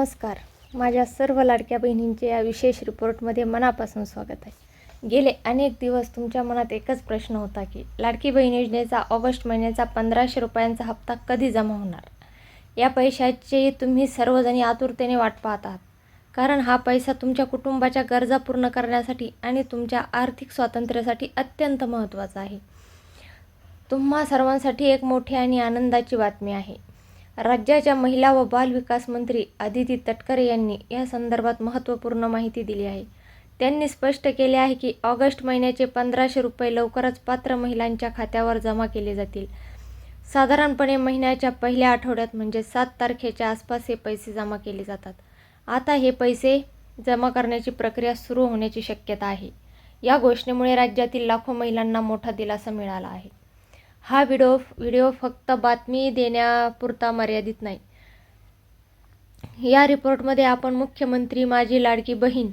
नमस्कार. माझ्या सर्व लाडक्या बहिणींचे या विशेष रिपोर्टमध्ये मनापासून स्वागत आहे. गेले अनेक दिवस तुमच्या मनात एकच प्रश्न होता की लाडकी बहीण योजनेचा ऑगस्ट महिन्याचा पंधराशे रुपयांचा हप्ता कधी जमा होणार? या पैशाचे तुम्ही सर्वजणी आतुरतेने वाट पाहत आहात. कारण हा पैसा तुमच्या कुटुंबाच्या गरजा पूर्ण करण्यासाठी आणि तुमच्या आर्थिक स्वातंत्र्यासाठी अत्यंत महत्त्वाचा आहे. तुम्हा सर्वांसाठी एक मोठी आणि आनंदाची बातमी आहे. राज्याच्या महिला व बाल विकास मंत्री आदिती तटकरे यांनी या संदर्भात महत्त्वपूर्ण माहिती दिली आहे. त्यांनी स्पष्ट केले आहे की ऑगस्ट महिन्याचे पंधराशे रुपये लवकरच पात्र महिलांच्या खात्यावर जमा केले जातील. साधारणपणे महिन्याच्या पहिल्या आठवड्यात म्हणजे सात तारखेच्या आसपास हे पैसे जमा केले जातात. आता हे पैसे जमा करण्याची प्रक्रिया सुरू होण्याची शक्यता आहे. या घोषणेमुळे राज्यातील लाखो महिलांना मोठा दिलासा मिळाला आहे. हा व्हिडिओ व्हिडिओ फक्त बातमी देण्यापुरता मर्यादित नाही. या रिपोर्टमध्ये आपण मुख्यमंत्री माझी लाडकी बहीण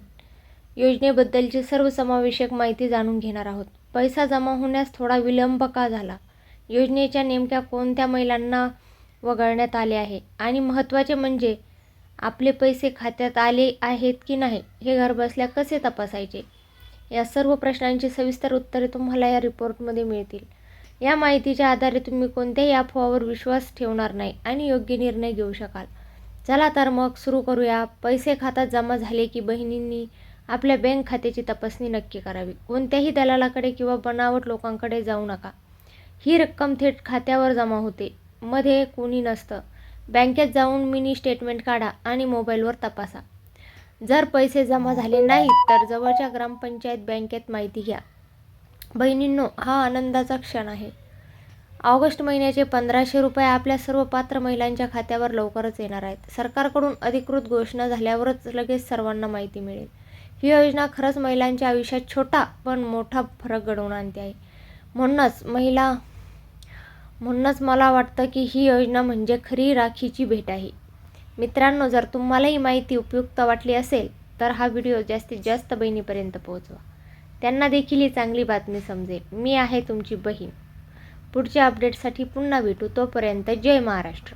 योजनेबद्दलची सर्वसमावेशक माहिती जाणून घेणार आहोत. पैसा जमा होण्यास थोडा विलंब का झाला? योजनेच्या नेमक्या कोणत्या महिलांना वगळण्यात आले आहे? आणि महत्त्वाचे म्हणजे आपले पैसे खात्यात आले आहेत की नाही हे घरबसल्या कसे तपासायचे? या सर्व प्रश्नांची सविस्तर उत्तरे तुम्हाला या रिपोर्टमध्ये मिळतील. या माहितीच्या आधारे तुम्ही कोणत्याही अफवावर विश्वास ठेवणार नाही आणि योग्य निर्णय घेऊ शकाल. चला तर मग सुरू करूया. पैसे खात्यात जमा झाले की बहिणींनी आपल्या बँक खात्याची तपासणी नक्की करावी. कोणत्याही दलालाकडे किंवा बनावट लोकांकडे जाऊ नका. ही रक्कम थेट खात्यावर जमा होते. मध्ये कोणी नसतं. बँकेत जाऊन मिनी स्टेटमेंट काढा आणि मोबाईलवर तपासा. जर पैसे जमा झाले नाहीत तर जवळच्या ग्रामपंचायत बँकेत माहिती घ्या. बहिणींनो हा आनंदाचा क्षण आहे. ऑगस्ट महिन्याचे पंधराशे रुपये आपल्या सर्व पात्र महिलांच्या खात्यावर लवकरच येणार आहेत. सरकारकडून अधिकृत घोषणा झाल्यावरच लगेच सर्वांना माहिती मिळेल. ही योजना खरंच महिलांच्या आयुष्यात छोटा पण मोठा फरक घडवून आणते आहे. म्हणूनच महिला म्हणूनच मला वाटतं की ही योजना म्हणजे खरी राखीची भेट आहे. मित्रांनो जर तुम्हाला ही माहिती उपयुक्त वाटली असेल तर हा व्हिडिओ जास्तीत जास्त बहिणीपर्यंत पोहोचवा. त्यांना देखील ही चांगली बातमी समजेल. मी आहे तुमची बहीण. पुढच्या अपडेटसाठी पुन्हा भेटू. तोपर्यंत जय महाराष्ट्र.